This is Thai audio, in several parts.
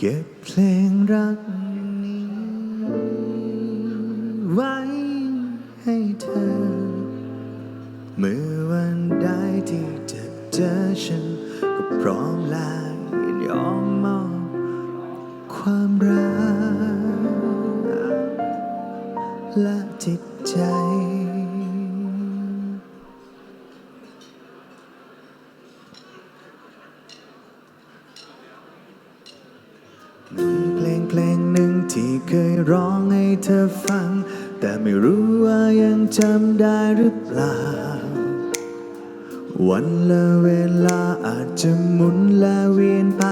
เก็บเพลงรักนี้ ไว้ให้เธอ เมื่อวันใดที่จะเจอฉัน ก็พร้อมแลายอมมอบความรัก และจิตใจ เคยร้องให้เธอฟัง แต่ไม่รู้ว่ายังจำได้หรือเปล่า วันและเวลาอาจจะหมุนและเวียนไป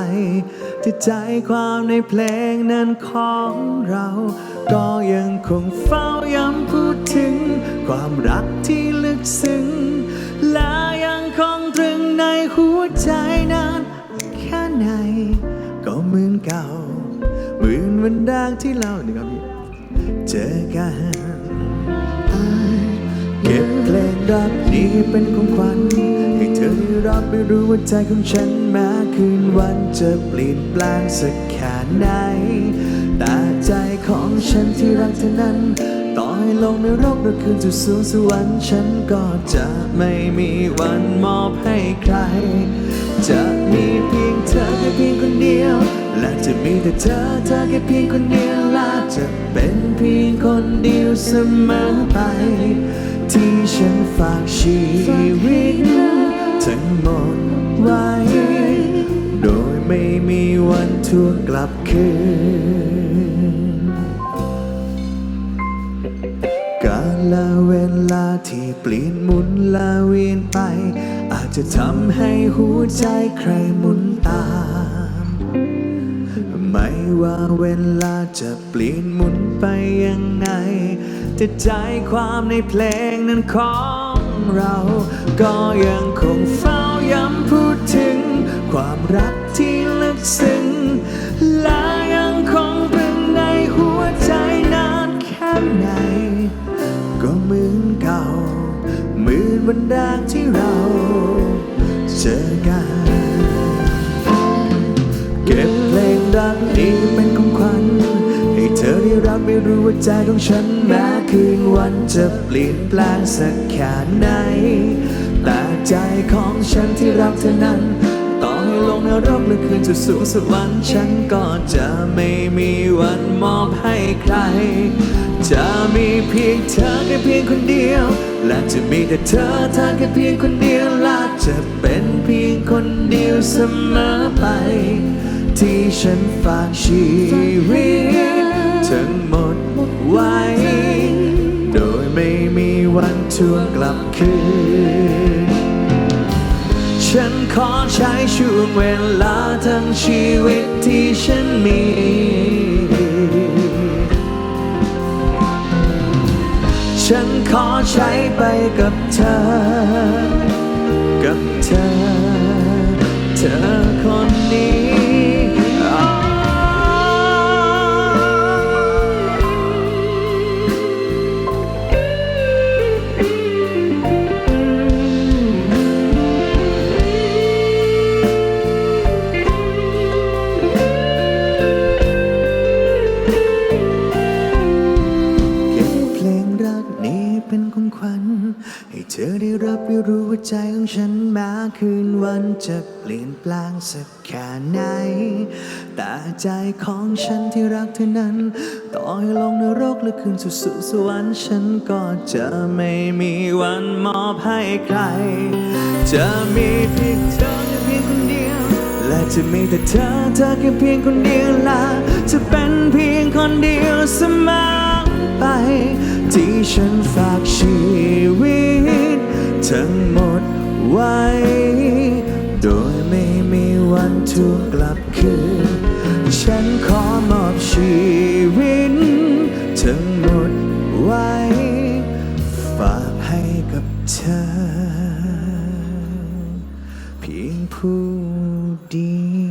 แต่ใจความในเพลงนั้นของเรา ก็ยังคงเฝ้าย้ำพูดถึง ความรักที่ลึกซึ้ง และยังคงตรึงในหัวใจนานแค่ไหนก็เหมือนเก่า วันแรกที่เราเนี่ยครับพี่เจอกันเก็บเพลงรักนี้เป็นของขวัญให้เธอได้รับไม่รู้ว่าใจของฉันแม้คืนวันจะเปลี่ยนแปลงสักแค่ไหนแต่ใจของฉันที่รักเธอนั้นต่อให้ลงในโลกหรือคืนจุดสูงสวรรค์ฉันก็จะไม่มีวันมอบให้ใคร จะมีเพียงเธอแค่เพียงคนเดียว และจะมีแต่เธอเธอแค่เพียงคนเดียวและจะเป็นเพียงคนเดียวเสมอไป ที่ฉันฝากชีวิตทั้งหมดไว้ โดยไม่มีวันทวงกลับคืนกาลละเวลาที่เปลี่ยนหมุนละเวียนไป อาจจะทำให้หัวใจใครหมุน เวลาจะเปลี่ยนหมุนไปยังไง แต่ใจความในเพลงนั้นของเรา ก็ยังคงเฝ้าย้ำพูดถึง ความรักที่ลึกซึ้งและยังคงตรึงในหัวใจนานแค่ไหน ก็เหมือนเก่าเหมือนวันแรกที่เราเจอกัน เก็บเพลงรักนี้เป็น ไม่รู้ว่าใจของฉันแม้คืนวันจะเปลี่ยนแปลงสักแค่ไหน แต่ใจของฉันที่รักเธอนั้น ต่อให้ลงนรกหรือคืนจุดสูงสวรรค์ฉันก็จะไม่มีวันมอบให้ใคร จะมีเพียงเธอแค่เพียงคนเดียว และจะมีแต่เธอเธอแค่เพียงคนเดียวและจะเป็นเพียงคนเดียวเสมอไป ที่ฉันฝากชีวิต วันทวงกลับคืน ฉันขอใช้ช่วงเวลาทั้งชีวิตที่ฉันมี ฉันขอใช้ไปกับเธอ กับเธอ เธอคนนี้ ใจของฉันแม้คืนวันจะเปลี่ยนแปลงสักแค่ไหน แต่ใจของฉันที่รักเธอนั้น ต่อให้ลงนรกหรือคืนสู่สุสวรรค์ฉันก็จะไม่มีวันมอบให้ใคร จะมีเพียงเธอเพียงคนเดียว และจะมีแต่เธอเธอแค่เพียงคนเดียวละจะเป็นเพียงคนเดียวเสมอไป ที่ฉันฝากชีวิต ทั้งหมดไว้ โดยไม่มีวันถูกกลับคืน ฉันขอมอบชีวิตทั้งหมดไว้ ฝากให้กับเธอ เพียงผู้ดี